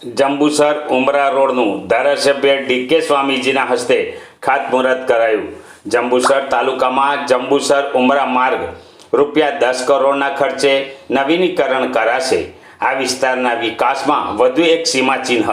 જંબુસર ઉમરા રોડનું ધારાસભ્ય ડીકે સ્વામીજીના હસ્તે ખાતમુહૂર્ત કરાયું. જંબુસર તાલુકામાં જંબુસર ઉમરા માર્ગ રૂપિયા દસ કરોડના ખર્ચે નવીનીકરણ કરાશે. આ વિસ્તારના વિકાસમાં વધુ એક સીમાચિહ્ન.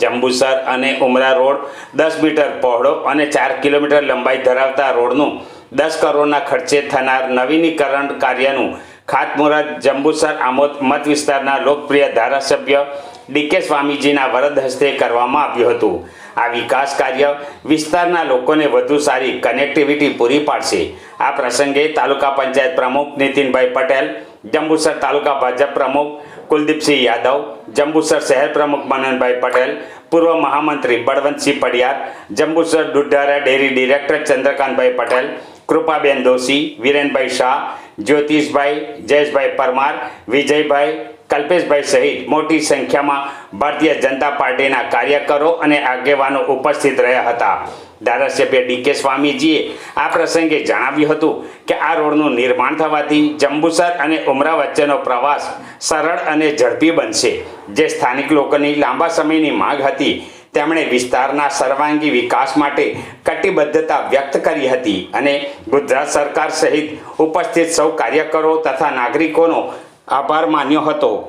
જંબુસર અને ઉમરા રોડ દસ મીટર પહોળો અને ચાર કિલોમીટર લંબાઈ ધરાવતા રોડનું દસ કરોડના ખર્ચે થનાર નવીનીકરણ કાર્યનું ખાતમુહૂર્ત, જંબુસર, આમોદ મત વિસ્તારના લોકપ્રિય ધારાસભ્ય ડીકે સ્વામીજીના વરદ હસ્તે કરવામાં આવ્યું હતું. આ વિકાસ કાર્ય વિસ્તારના લોકોને વધુ સારી કનેક્ટિવિટી પૂરી પાડશે. આ પ્રસંગે તાલુકા પંચાયત પ્રમુખ નીતિનભાઈ પટેલ, જંબુસર તાલુકા ભાજપ પ્રમુખ કુલદીપસિંહ યાદવ, જંબુસર શહેર પ્રમુખ મનનભાઈ પટેલ, પૂર્વ મહામંત્રી બળવંતસિંહ પડિયાર, જંબુસર દુધારા ડેરી ડિરેક્ટર ચંદ્રકાંતભાઈ પટેલ, કૃપાબેન દોશી, વિરેનભાઈ શાહ જ્યોતિષભાઈ, જયેશભાઈ પરમાર, વિજયભાઈ, કલ્પેશભાઈ સહિત મોટી સંખ્યામાં ભારતીય જનતા પાર્ટીના કાર્યકરો અને આગેવાનો ઉપસ્થિત રહ્યા હતા. ધારાસભ્ય ડીકે સ્વામીજીએ આ પ્રસંગે જણાવ્યું હતું કે આ રોડનું નિર્માણ થવાથી જંબુસર અને ઉમરા વચ્ચેનો પ્રવાસ સરળ અને ઝડપી બનશે. જે સ્થાનિક લોકોની લાંબા સમયની માંગ હતી તેમણે વિસ્તારના સર્વાંગી વિકાસ માટે કટિબદ્ધતા વ્યક્ત કરી હતી અને ગુજરાત સરકાર સહિત ઉપસ્થિત સૌ કાર્યકરો તથા નાગરિકોનો આભાર માન્યો હતો.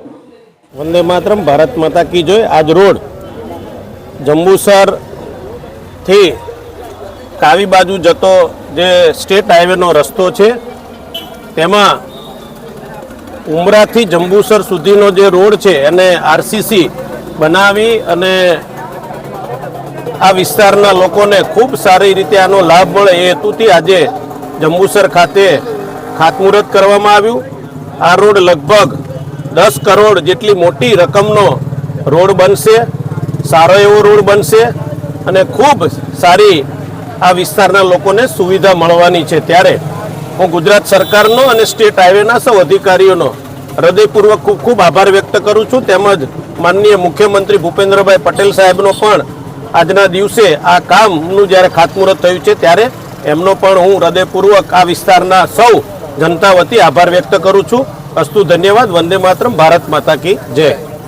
વંદે માતરમ, ભારત માતા કી જોઈ આજ રોડ જંબુસરથી કાવી બાજુ જતો જે સ્ટેટ હાઈવેનો રસ્તો છે, તેમાં ઉમરાથી જંબુસર સુધીનો જે રોડ છે એને આરસીસી બનાવી અને આ વિસ્તારના લોકોને ખૂબ સારી રીતે આનો લાભ મળે એ હેતુથી આજે જંબુસર ખાતે ખાતમુહૂર્ત કરવામાં આવ્યું. આ રોડ લગભગ દસ કરોડ જેટલી મોટી રકમનો રોડ બનશે, સારો એવો રોડ બનશે અને ખૂબ સારી આ વિસ્તારના લોકોને સુવિધા મળવાની છે. ત્યારે હું ગુજરાત સરકારનો અને સ્ટેટ હાઈવેના સૌ અધિકારીઓનો હૃદયપૂર્વક ખૂબ ખૂબ આભાર વ્યક્ત કરું છું. તેમજ માનનીય મુખ્યમંત્રી ભૂપેન્દ્રભાઈ પટેલ સાહેબનો પણ આજના દિવસે આ કામનું જ્યારે ખાતમુહૂર્ત થયું છે, ત્યારે એમનો પણ હું હૃદયપૂર્વક આ વિસ્તારના સૌ જનતા વતી આભાર વ્યક્ત કરું છું. અસ્તુ ધન્યવાદ. વંદે માતરમ. ભારત માતા કી જય.